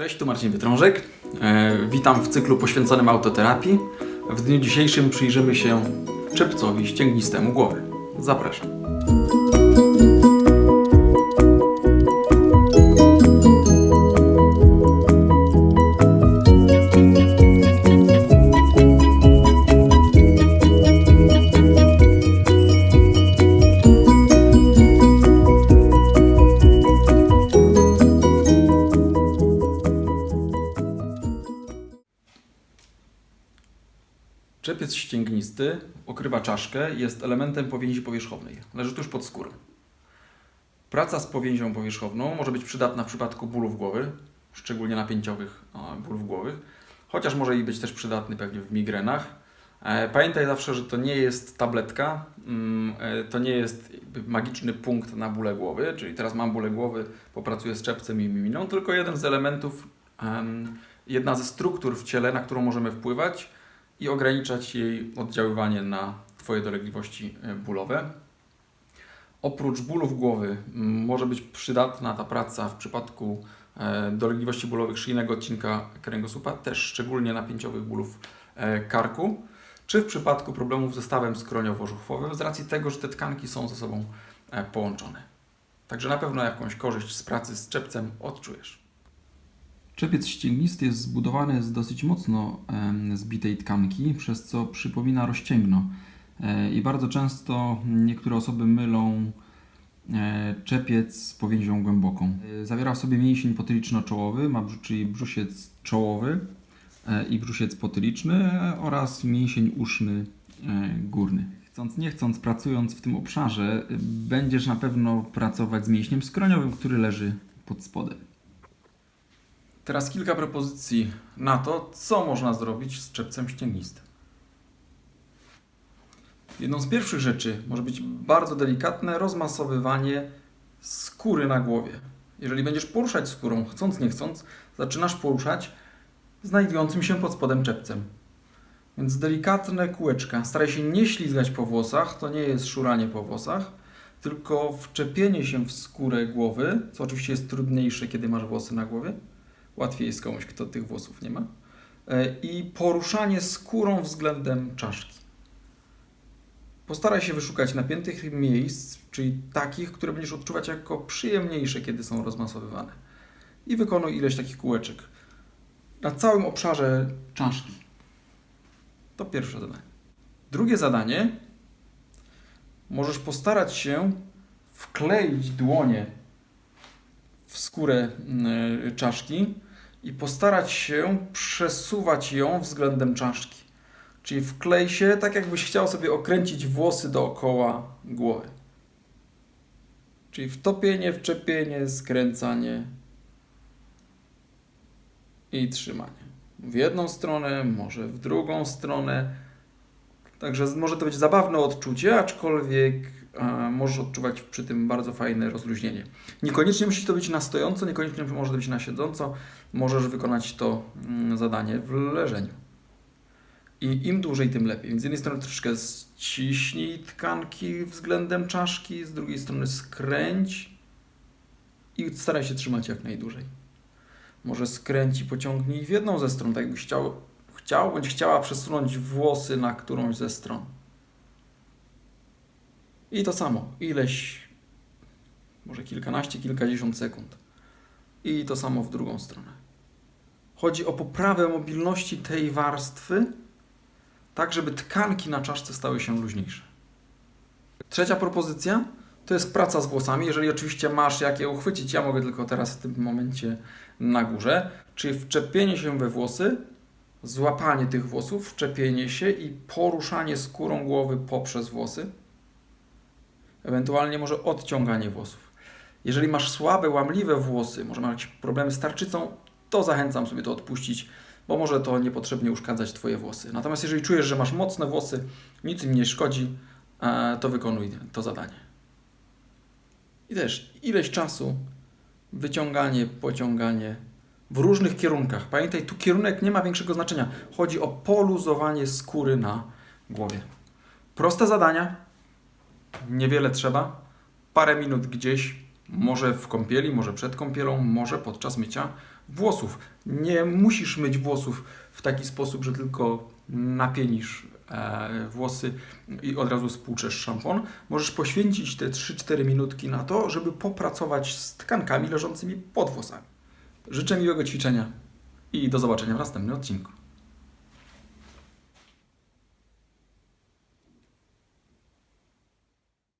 Cześć, tu Marcin Wytrążek. E, witam w cyklu poświęconym autoterapii. W dniu dzisiejszym przyjrzymy się czepcowi ścięgnistemu głowy. Zapraszam. Czepiec ścięgnisty okrywa czaszkę i jest elementem powięzi powierzchownej. Leży tuż pod skórą. Praca z powięzią powierzchowną może być przydatna w przypadku bólów głowy, szczególnie napięciowych bólów głowy, chociaż może i być też przydatny pewnie w migrenach. E, Pamiętaj zawsze, że to nie jest tabletka, mm, e, to nie jest magiczny punkt na bóle głowy, czyli teraz mam bóle głowy, popracuję z czepcem i mi miną, tylko jeden z elementów, em, jedna ze struktur w ciele, na którą możemy wpływać i ograniczać jej oddziaływanie na Twoje dolegliwości e, bólowe. Oprócz bólów głowy może być przydatna ta praca w przypadku e, dolegliwości bólowych szyjnego odcinka kręgosłupa, też szczególnie napięciowych bólów e, karku, czy w przypadku problemów ze stawem skroniowo-żuchwowym z racji tego, że te tkanki są ze sobą połączone. Także na pewno jakąś korzyść z pracy z czepcem odczujesz. Czepiec ścięgnisty jest zbudowany z dosyć mocno zbitej tkanki, przez co przypomina rozcięgno. E, I bardzo często niektóre osoby mylą e, czepiec z powięzią głęboką. E, Zawiera w sobie mięsień potyliczno-czołowy, ma czyli brzusiec czołowy i brzusiec potyliczny oraz mięsień uszny górny. Chcąc nie chcąc, pracując w tym obszarze, będziesz na pewno pracować z mięśniem skroniowym, który leży pod spodem. Teraz kilka propozycji na to, co można zrobić z czepcem ścięgnistym. Jedną z pierwszych rzeczy może być bardzo delikatne rozmasowywanie skóry na głowie. Jeżeli będziesz poruszać skórą, chcąc nie chcąc, zaczynasz poruszać znajdującym się pod spodem czepcem. Więc delikatne kółeczka. Staraj się nie ślizgać po włosach, to nie jest szuranie po włosach, tylko wczepienie się w skórę głowy, co oczywiście jest trudniejsze, kiedy masz włosy na głowie. Łatwiej jest komuś, kto tych włosów nie ma. E, I poruszanie skórą względem czaszki. Postaraj się wyszukać napiętych miejsc, czyli takich, które będziesz odczuwać jako przyjemniejsze, kiedy są rozmasowywane. I wykonuj ileś takich kółeczek. Na całym obszarze czaszki. To pierwsze zadanie. Drugie zadanie. Możesz postarać się wkleić dłonie w skórę y, czaszki i postarać się przesuwać ją względem czaszki. Czyli wklej się tak, jakbyś chciał sobie okręcić włosy dookoła głowy. Czyli wtopienie, wczepienie, skręcanie i trzymanie. W jedną stronę, może w drugą stronę. Także może to być zabawne odczucie, aczkolwiek e, możesz odczuwać przy tym bardzo fajne rozluźnienie. Niekoniecznie musi to być na stojąco, niekoniecznie może to być na siedząco. Możesz wykonać to mm, zadanie w leżeniu. I im dłużej, tym lepiej. Więc z jednej strony troszeczkę ściśnij tkanki względem czaszki, z drugiej strony skręć i staraj się trzymać jak najdłużej. Może skręć i pociągnij w jedną ze stron, tak jakbyś chciał, chciał bądź chciała przesunąć włosy na którąś ze stron. I to samo, ileś, może kilkanaście, kilkadziesiąt sekund. I to samo w drugą stronę. Chodzi o poprawę mobilności tej warstwy, tak żeby tkanki na czaszce stały się luźniejsze. Trzecia propozycja to jest praca z włosami. Jeżeli oczywiście masz jak je uchwycić, ja mogę tylko teraz w tym momencie na górze, czyli wczepienie się we włosy, złapanie tych włosów, wczepienie się i poruszanie skórą głowy poprzez włosy. Ewentualnie może odciąganie włosów. Jeżeli masz słabe, łamliwe włosy, może masz problemy z tarczycą, to zachęcam sobie to odpuścić, bo może to niepotrzebnie uszkadzać Twoje włosy. Natomiast jeżeli czujesz, że masz mocne włosy, nic im nie szkodzi, e, to wykonuj to zadanie. I też ileś czasu wyciąganie, pociąganie w różnych kierunkach. Pamiętaj, tu kierunek nie ma większego znaczenia. Chodzi o poluzowanie skóry na głowie. Proste zadania, niewiele trzeba, parę minut gdzieś, może w kąpieli, może przed kąpielą, może podczas mycia włosów. Nie musisz myć włosów w taki sposób, że tylko napienisz e, włosy i od razu spłuczesz szampon. Możesz poświęcić te 3-4 minutki na to, żeby popracować z tkankami leżącymi pod włosami. Życzę miłego ćwiczenia i do zobaczenia w następnym odcinku.